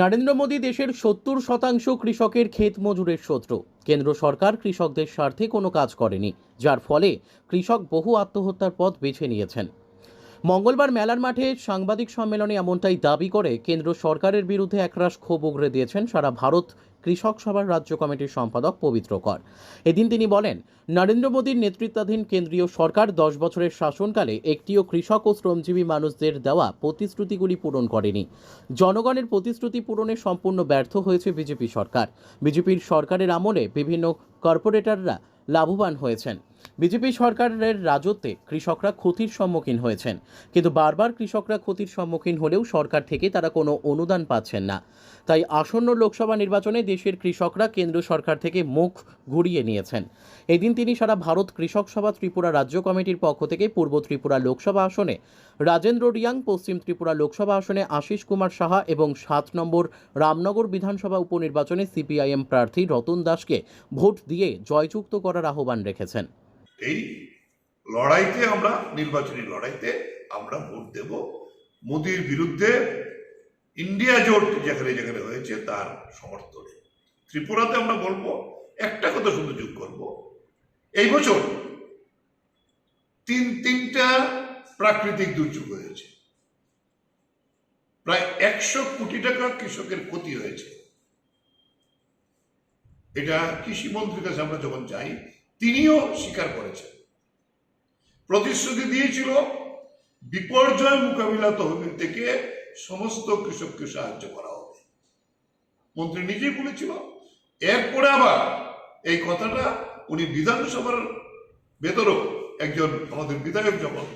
নরেন্দ্র মোদী দেশের সত্তর শতাংশ কৃষকের ক্ষেত মজুরের শত্রু। কেন্দ্র সরকার কৃষকদের স্বার্থে কোনো কাজ করেনি, যার ফলে কৃষক বহু আত্মহত্যার পথ বেছে নিয়েছেন। মঙ্গলবার মেলার মাঠে সাংবাদিক সম্মেলনে এমনটাই দাবি করে কেন্দ্র সরকারের বিরুদ্ধে একরাশ ক্ষোভ উগড়ে দিয়েছেন সারা ভারত কৃষক সভার রাজ্য কমিটির সম্পাদক পবিত্র কর। এদিন তিনি বলেন, নরেন্দ্র মোদীর নেতৃত্বাধীন কেন্দ্রীয় সরকার দশ বছরের শাসনকালে একটিও কৃষক ও শ্রমজীবী মানুষদের দেওয়া প্রতিশ্রুতিগুলি পূরণ করেনি। জনগণের প্রতিশ্রুতি পূরণে সম্পূর্ণ ব্যর্থ হয়েছে বিজেপি সরকার। বিজেপির সরকারের আমলে বিভিন্ন কর্পোরেটররা লাভবান হয়েছেন। বিজেপি সরকারের রাজত্বে কৃষকরা ক্ষতির সম্মুখীন হয়েছেন। কিন্তু বারবার কৃষকরা ক্ষতির সম্মুখীন হলেও সরকার থেকে তারা কোনো অনুদান পাচ্ছেন না। তাই আসন্ন লোকসভা নির্বাচনে দেশের কৃষকরা কেন্দ্র সরকার থেকে মুখ ঘুরিয়ে নিয়েছেন। এদিন তিনি সারা ভারত কৃষক সভা ত্রিপুরা রাজ্য কমিটির পক্ষ থেকে পূর্ব ত্রিপুরা লোকসভা আসনে, রাজেন্দ্র রিয়াং পশ্চিম ত্রিপুরা লোকসভা আসনে আশিস কুমার সাহা এবং সাত নম্বর রামনগর বিধানসভা উপনির্বাচনে সিপিআইএম প্রার্থী রতন দাসকে ভোট দিয়ে জয়যুক্ত করার আহ্বান রেখেছেন। এই লড়াইতে আমরা, নির্বাচনী লড়াইতে আমরা ভোট দেব। মোদির বিরুদ্ধে ইন্ডিয়া জোট যেখানে যেখানে হয়েছে তার সমর্থনে। ত্রিপুরাতে আমরা বলব, একটা কথা শুধু যোগ করব, এই বছর তিন, তিনটা প্রাকৃতিক দুর্যোগ হয়েছে। প্রায় একশো কোটি টাকা কৃষকের ক্ষতি হয়েছে। এটা কৃষি মন্ত্রীর কাছে আমরা যখন যাই তিনিও স্বীকার করেছেন। প্রতিশ্রুতি দিয়েছিল বিপর্যয় মোকাবিলা তহবিল থেকে সমস্ত কৃষককে সাহায্য করা হবে। মন্ত্রী নিজেই বলেছিল, এরপরে আবার এই কথাটা উনি বিধানসভার ভেতরও একজন আমাদের বিধায়ক যখন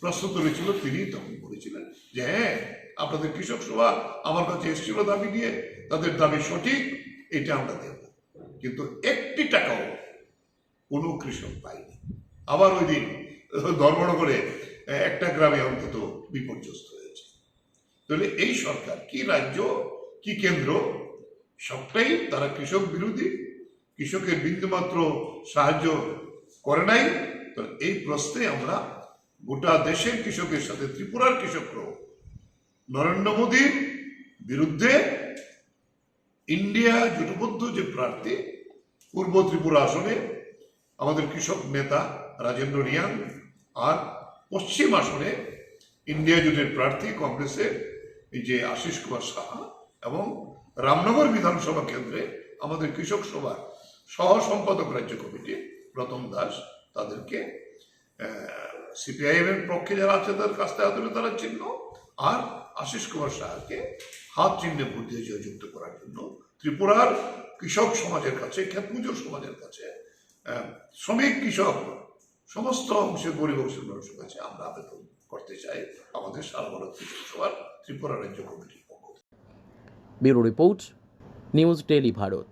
প্রশ্ন তুলেছিল তিনি তখন বলেছিলেন যে হ্যাঁ আপনাদের কৃষক সভা আমার কাছে এসেছিল দাবি নিয়ে, তাদের দাবি সঠিক, এটা আমরা দেব। কিন্তু একটি টাকাও কোনো কৃষক পায়নি। আবার ওই দিন ধর্মনগরে একটা গ্রামে অন্তত বিপর্যস্ত হয়েছে। তাহলে এই সরকার কি রাজ্য, কি কেন্দ্র, সবটাই তারা কৃষক বিরোধী, কৃষকের বিন্দুমাত্র সাহায্য করে নাই। এই প্রশ্নে আমরা গোটা দেশের কৃষকের সাথে, ত্রিপুরার কৃষকরাও নরেন্দ্র মোদীর বিরুদ্ধে ইন্ডিয়া জোটবদ্ধ যে প্রার্থী, পূর্ব ত্রিপুরা আসনে আমাদের কৃষক নেতা রাজেন্দ্র রিয়াং আর পশ্চিম আসনে ইন্ডিয়া জোটের প্রার্থী কংগ্রেসের এই যে আশিস কুমার সাহা এবং রামনগর বিধানসভা কেন্দ্রে আমাদের কৃষক সভার সহ সম্পাদক রাজ্য কমিটি রতন দাস তাদেরকে সিপিআইএম এর পক্ষে যারা আছে তাদের কাছ থেকে তারা চিহ্ন আর আশিস কুমার সাহাকে হাত চিহ্নে ভোট দিয়ে জয়যুক্ত করার জন্য ত্রিপুরার কৃষক সমাজের কাছে, ক্ষেতমজুর সমাজের কাছে শ্রমিক, কৃষক, সমস্ত অংশে গরিব অংশের মানুষের কাছে আমরা আবেদন করতে চাই আমাদের সারা কৃষক সভার ত্রিপুরা রাজ্য কমিটির পক্ষ থেকে। Bureau report, news daily Bharat